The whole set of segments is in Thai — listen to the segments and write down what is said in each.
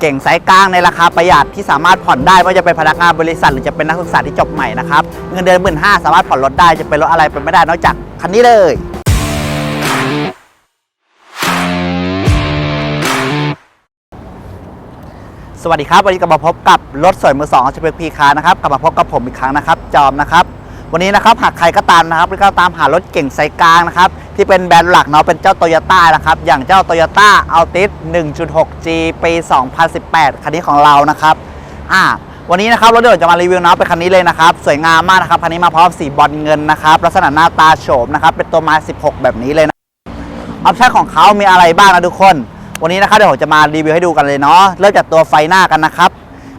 เก่งไซส์กลางในราคาประหยัดที่สามารถผ่อนได้ไม่ว่าจะเป็นพนักงานบริษัทหรือจะเป็นนักศึกษาที่จบใหม่นะครับเงินเดือนหมื่นห้าสามารถผ่อนรถได้จะเป็นรถอะไรเป็นไม่ได้นอกจากคันนี้เลยสวัสดีครับวันนี้กลับมาพบกับรถสวยมือสองชเปพีคานะครับกลับมาพบกับผมอีกครั้งนะครับ จอมนะครับ วันนี้นะครับหากใครก็ตามนะครับที่ก็ตามหารถเก่งไซส์กลางนะครับ ที่เป็นแบรนด์หลักเนาะเป็นเจ้าโตโยต้านะครับ อย่างเจ้าโตโยต้าอัลติส 1.6G ปี 2018 คันนี้ของเรานะครับอ่าวันนี้นะครับรถเดี๋ยวจะมารีวิวเนาะเป็นคันนี้เลยนะครับ สวยงามมากนะครับคันนี้มาพร้อมสีบอลเงินนะครับลักษณะหน้าตาโฉมนะครับเป็นตัวไม้16 แบบนี้เลยนะออปชั่นของเขามีอะไรบ้างนะทุกคน วันนี้นะครับเดี๋ยวผมจะมารีวิวให้ดูกันเลยเนาะเริ่มจากตัวไฟหน้ากันนะครับ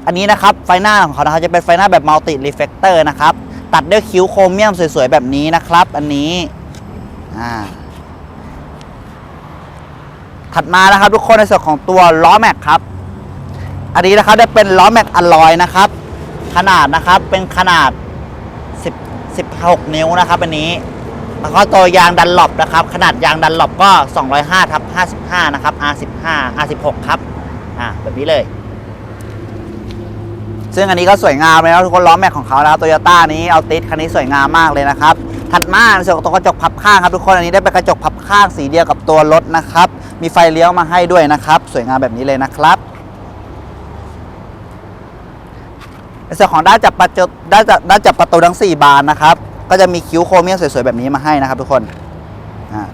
อันนี้นะครับไฟหน้าของเขานะครับจะเป็นไฟหน้าแบบมัลติรีเฟกเตอร์นะครับตัดด้วยคิ้วโครเมียมสวยๆแบบนี้นะครับ อันนี้ ถัดมานะครับทุกคนในส่วนของตัวล้อแม็กครับ อันนี้นะครับได้เป็นล้อแม็กอลลอยนะครับ ขนาดนะครับเป็นขนาด 10 16 นิ้วนะครับอันนี้ แล้วก็ตัวยางดันหลบนะครับ ขนาดยางดันหลบก็ 205ทับ55 นะครับ R15 R16 ครับ อ่าแบบนี้เลย ซึ่งอันนี้ก็สวยงามเลยนะทุกคนล้อแม็กของเขานะครับโตโยต้านี้เอาติดคันนี้สวยงามมากเลยนะครับ ถัดมาในส่วนของตัวกระจกพับข้างครับทุกคนอันนี้ได้เป็นกระจกพับข้างสีเดียวกับตัวรถนะครับ มีไฟเลี้ยวมาให้ด้วยนะครับ สวยงามแบบนี้เลยนะครับในส่วนของด้านจับประตูด้านจับด้านจับประตูทั้ง 4 บานนะครับ ก็จะมีคิ้วโครเมียมสวยๆแบบนี้มาให้นะครับ ทุกคน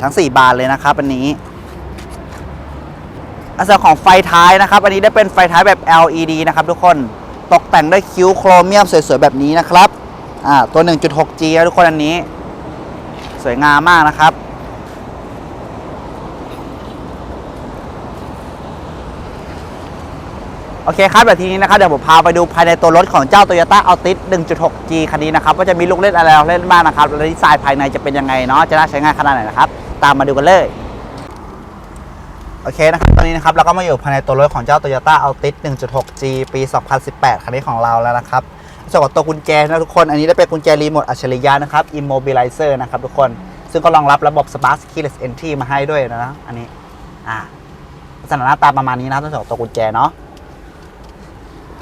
ทั้ง 4 บานเลยนะครับ อันนี้ในส่วนของไฟท้ายนะครับ อันนี้ได้เป็นไฟท้ายแบบ LED นะครับ ทุกคนตกแต่งด้วยคิ้วโครเมียมสวยๆแบบนี้นะครับอ่าตัว 1.6G นะทุกคนอันนี้ วยงามมากนะครับ โอเคครับแบบทีนี้นะครับเดี๋ยวผมพาไปดูภายในตัวรถของเจ้า Toyota Altis 1.6G คันนี้นะครับว่าจะมีลูกเล่นอะไรเล่นบ้างนะครับและดีไซน์ภายในจะเป็นยังไงเนาะจะน่าใช้งานขนาดไหนนะครับ ตามมาดูกันเลยโอเคนะครับ ตอนนี้นะครับเราก็มาอยู่ภายในตัวรถของเจ้า Toyota Altis 1.6G ปี 2018 คันนี้ของเราแล้วนะครับ ส่วนของตัวกุญแจนะทุกคน อันนี้ได้เป็นกุญแจรีโมทอัจฉริยะนะครับ Immobilizer นะครับทุกคน ซึ่งก็รองรับระบบ Smart Keyless Entry มาให้ด้วยนะ อันนี้ อ่าลักษณะหน้าตาประมาณนี้นะครับในส่วนของตัวกุญแจเนาะ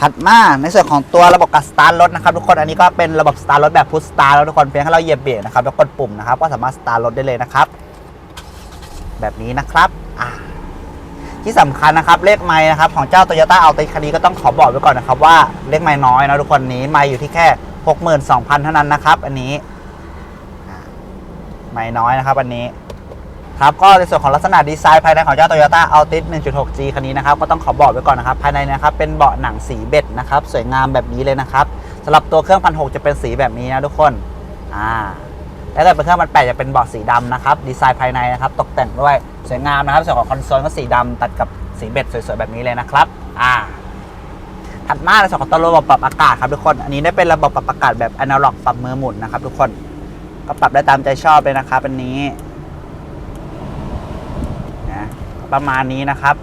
ถัดมาในส่วนของตัวระบบการสตาร์ทรถนะครับทุกคน อันนี้ก็เป็นระบบสตาร์ทรถแบบพุชสตาร์แล้วทุกคน เพียงแค่เราเหยียบเบรกนะครับแล้วกดปุ่มนะครับ ก็สามารถสตาร์ทรถได้เลยนะครับ แบบนี้นะครับ อ่า ที่สำคัญนะครับเลขไม้นะครับของเจ้า Toyota Altis คันนี้ก็ต้องขอบอกไว้ก่อนนะครับว่าเลขไม้น้อยนะทุกคนนี้ไม้อยู่ที่แค่ 62,000 เท่านั้นนะครับ อันนี้ไม้น้อยนะครับอันนี้ครับก็ในส่วนของลักษณะดีไซน์ภายในของเจ้า Toyota Altis 1.6G คันนี้นะครับก็ต้องขอบอกไว้ก่อนนะครับ ภายในนะครับเป็นเบาะหนังสีเบ็ดนะครับสวยงามแบบนี้เลยนะครับสำหรับตัวเครื่องพันหจะเป็นสีแบบนี้นะทุกคนอ่า แล้วแต่เป็นเครื่องพันแจะเป็นเบาะสีดำนะครับ ดีไซน์ภายในนะครับ ตกแต่งด้วยสวยงามนะครับ ส่วนของคอนโซลก็สีดำตัดกับสีเบ็ดสวยๆแบบนี้เลยนะครับ อ่า ถัดมาในส่วนของตัวระบบปรับอากาศครับทุกคน อันนี้ได้เป็นระบบปรับอากาศแบบอนาล็อกปรับมือหมุนนะครับ ทุกคน ก็ปรับได้ตามใจชอบเลยนะครับอันนี้นะประมาณนี้นะครับ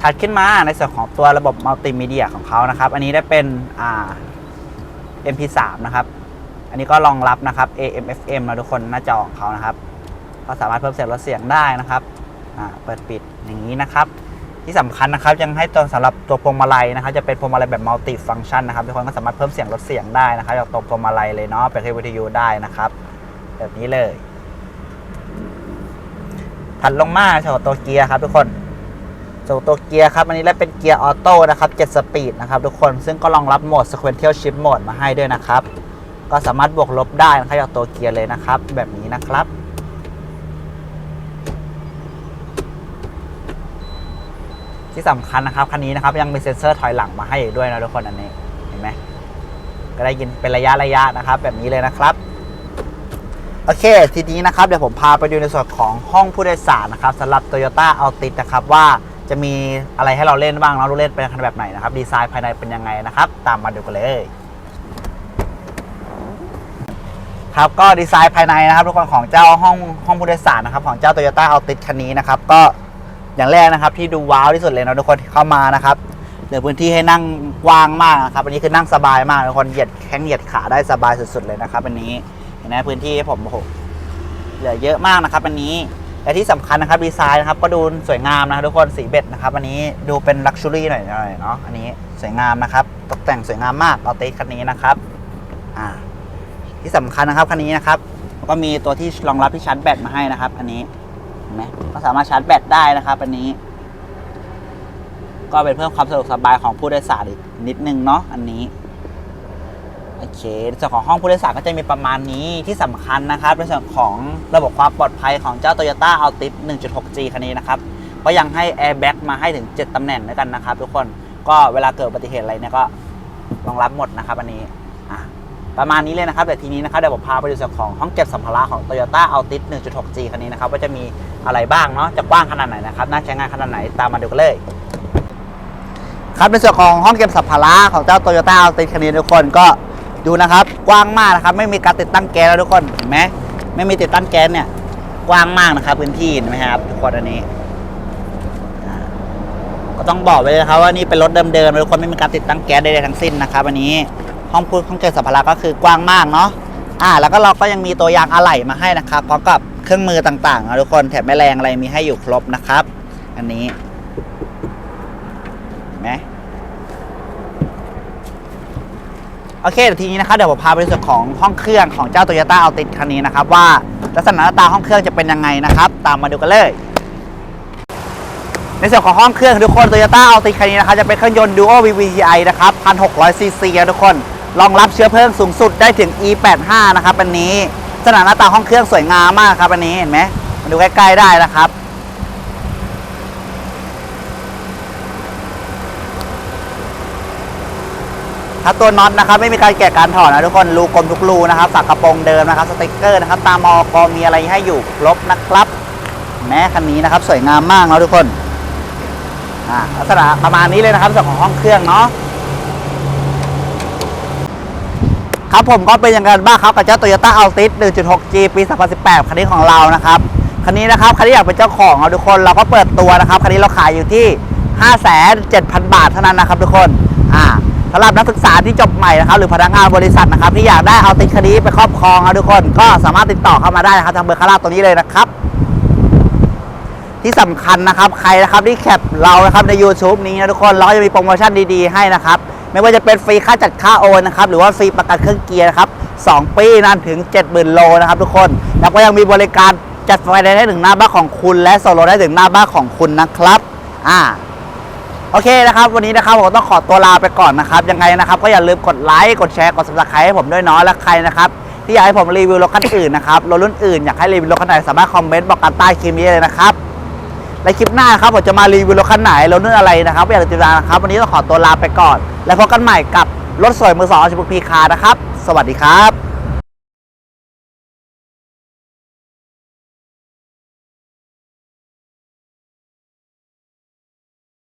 ถัดขึ้นมาในส่วนของตัวระบบมัลติมีเดียของเขานะครับ อันนี้ได้เป็นอ่า MP3 นะครับ อันนี้ก็รองรับนะครับ AM FM นะทุกคนหน้าจอของเขานะครับ ก็สามารถเพิ่มเสียงลดเสียงได้นะครับเปิดปิดอย่างนี้นะครับ ที่สำคัญนะครับยังให้ตัวสำหรับตัวพวงมาลัยนะครับ จะเป็นพวงมาลัยแบบมัลติฟัง c t ชันนะครับทุกคนก็สามารถเพิ่มเสียงลดเสียงได้นะครับจากตัวพวงมาลัยเลยเนาะไปที่วิทยุได้นะครับ แบบนี้เลย ถัดลงมาโชว์ตัวเกียร์ครับทุกคนโชว์ตัวเกียร์ครับอันนี้ได้เป็นเกียร์ออโต้นะครับ7สปีดนะครับทุกคนซึ่งก็รองรับโหมด sequential shift mode มาให้ด้วยนะครับ ก็สามารถบวกลบได้นะครับจากตัวเกียร์เลยนะครับ แบบนี้นะครับที่สำคัญนะครับคันนี้นะครับยังมีเซ็นเซอร์ถอยหลังมาให้ด้วยนะทุกคนอันนี้เห็นไหมก็ได้ยินเป็นระยะระยะนะครับ แบบนี้เลยนะครับโอเค ทีนี้นะครับเดี๋ยวผมพาไปดูในส่วนของห้องผู้โดยสารนะครับสำหรับ Toyota Altis นะครับว่าจะมีอะไรให้เราเล่นบ้างเราเล่นเป็นคันแบบไหนนะครับดีไซน์ภายในเป็นยังไงนะครับ ตามมาดูกันเลย ครับก็ดีไซน์ภายในนะครับทุกคนของเจ้าห้องห้องผู้โดยสารนะครับของเจ้า Toyota Altis คันนี้นะครับก็อย่างแรกนะครับที่ดูว้าวที่สุดเลยนะทุกคนเข้ามานะครับเหลือพื้นที่ให้นั่งกว้างมากนะครับอันนี้คือนั่งสบายมากทุกคนเหยียดแข้งเหยียดขาได้สบายสุดๆเลยนะครับอันนี้เห็นไหมพื้นที่ให้ผมโอ้โหเหลือเยอะมากนะครับอันนี้และที่สำคัญนะครับดีไซน์นะครับก็ดูสวยงามนะครับทุกคนสีเบ็ดนะครับอันนี้ดูเป็นลักชัวรี่หน่อยหน่อยเนาะอันนี้สวยงามนะครับตกแต่งสวยงามมากเอาติคันนี้นะครับอ่า ที่สำคัญนะครับคันนี้นะครับก็มีตัวที่รองรับที่ชาร์จแบตมาให้นะครับอันนี้เห็นไหมก็สามารถชาร์จแบตได้นะครับอันนี้ ก็เป็นเพิ่มความสะดวกสบายของผู้โดยสารอีกนิดนึงเนาะอันนี้โอเคส่วนของห้องผู้โดยสารก็จะมีประมาณนี้ที่สำคัญนะครับในส่วนของระบบความปลอดภัยของเจ้า Toyota Altis 1.6G คันนี้นะครับก็ยังให้ Airbag มาให้ถึง 7ตำแหน่งด้วยกันนะครับ ทุกคนก็เวลาเกิดอุบัติเหตุอะไรเนี่ยก็รองรับหมดนะครับอันนี้อะ ประมาณนี้เลยนะครับแต่ทีนี้นะครับเดี๋ยวผมพาไปดูส่วนของห้องเก็บสัมภาระของ Toyota Altis 1.6G คันนี้นะครับว่าจะมีอะไรบ้างเนาะจะกว้างขนาดไหนนะครับน่าใช้งานขนาดไหนตามมาดูกันเลยครับในส่วนของห้องเก็บสัมภาระของเจ้า Toyota Altis คันนี้ทุกคนก็ดูนะครับกว้างมากนะครับไม่มีการติดตั้งแก๊สแล้วทุกคนเห็นไหมไม่มีติดตั้งแก๊สเนี่ยกว้างมากนะครับพื้นที่เห็นไหมครับทุกคนอันนี้ก็ต้องบอกไปเลยครับว่านี่เป็นรถเดิมๆทุกคนไม่มีการติดตั้งแก๊สใดๆทั้งสิ้นนะครับอันนี้ ห้องพูดห้องเก็บสัมภาระก็คือกว้างมากเนาะอ่า แล้วก็เราก็ยังมีตัวยางอะไหล่มาให้นะครับพร้อมกับเครื่องมือต่างๆนะทุกคนแถมแม่แรงอะไรมีให้อยู่ครบนะครับ อันนี้เห็นไหมโอเคเดี๋ยวทีนี้นะครับเดี๋ยวผมพาไปในส่วนของห้องเครื่องของเจ้า Toyota Altis คันนี้นะครับว่าลักษณะหน้าตาห้องเครื่องจะเป็นยังไงนะครับ ตามมาดูกันเลย ในส่วนของห้องเครื่องทุกคน Toyota Altis คันนี้นะครับจะเป็นเครื่องยนต์ Duo VVTi นะครับ 1,600 cc นะทุกคน รองรับเชื้อเพลิงสูงสุดได้ถึง E85 นะครับอันนี้ลักษณะหน้าตาห้องเครื่องสวยงามมากครับอันนี้เห็นไหมมาดูใกล้ๆได้นะครับถ้าตัวน็อตนะครับไม่มีการแกะการถอดนะทุกคนรูกลมทุกรูนะครับฝากระโปรงเดิมนะครับสติกเกอร์นะครับตามอกมีอะไรให้อยู่ครบนะครับ แม้คันนี้นะครับสวยงามมากนะทุกคนอ่าลักษณะประมาณนี้เลยนะครับส่วนของห้องเครื่องเนาะ ครับผมก็เป็นอย่างไรบ้างครับกับเจ้า Toyota Altis 1.6G ปี 2018 คันนี้ของเรานะครับคันนี้นะครับใครที่อยากเป็นเจ้าของเอาทุกคนเราก็เปิดตัวนะครับคันนี้เราขายอยู่ที่ 5,700 บาทเท่านั้นนะครับทุกคนอ่าสำหรับนักศึกษาที่จบใหม่นะครับหรือพนักงานบริษัทนะครับที่อยากได้เอาติดคดีไปครอบครองนะทุกคน ก็สามารถติดต่อเข้ามาได้นะครับทางเบอร์คาราตัวนี้เลยนะครับ ที่สำคัญนะครับใครนะครับที่แคปเรานะครับใน YouTube นี้นะทุกคนเราก็จะมีโปรโมชั่นดีๆให้นะครับ ไม่ว่าจะเป็นฟรีค่าจัดค่าโอนนะครับหรือว่าฟรีประกันเครื่องเกียร์นะครับ2ปีนานถึง 70,000 โลนะครับทุกคนแล้วก็ยังมีบริการจัดไฟได้ถึงหน้าบ้านของคุณ และโซโลได้ถึงหน้าบ้านของคุณนะครับอ่าโอเคนะครับวันนี้นะครับผมต้องขอตัวลาไปก่อนนะครับยังไงนะครับก็อย่าลืมกดไลค์กดแชร์กด subscribe ให้ผมด้วยเนาะและใครนะครับที่อยากให้ผมรีวิวรถคันอื่นนะครับรถรุ่นอื่นอยากให้รีวิวรถคันไหนสามารถคอมเมนต์บอกกันใต้คลิปนี้เลยนะครับ ในคลิปหน้าครับผมจะมารีวิวรถคันไหนรถนู่นอะไรนะครับอยากติดตามนะครับ วันนี้ต้องขอตัวลาไปก่อน แล้วพบกันใหม่กับรถสวยมือสองชิบุกพีคาร์นะครับ สวัสดีครับ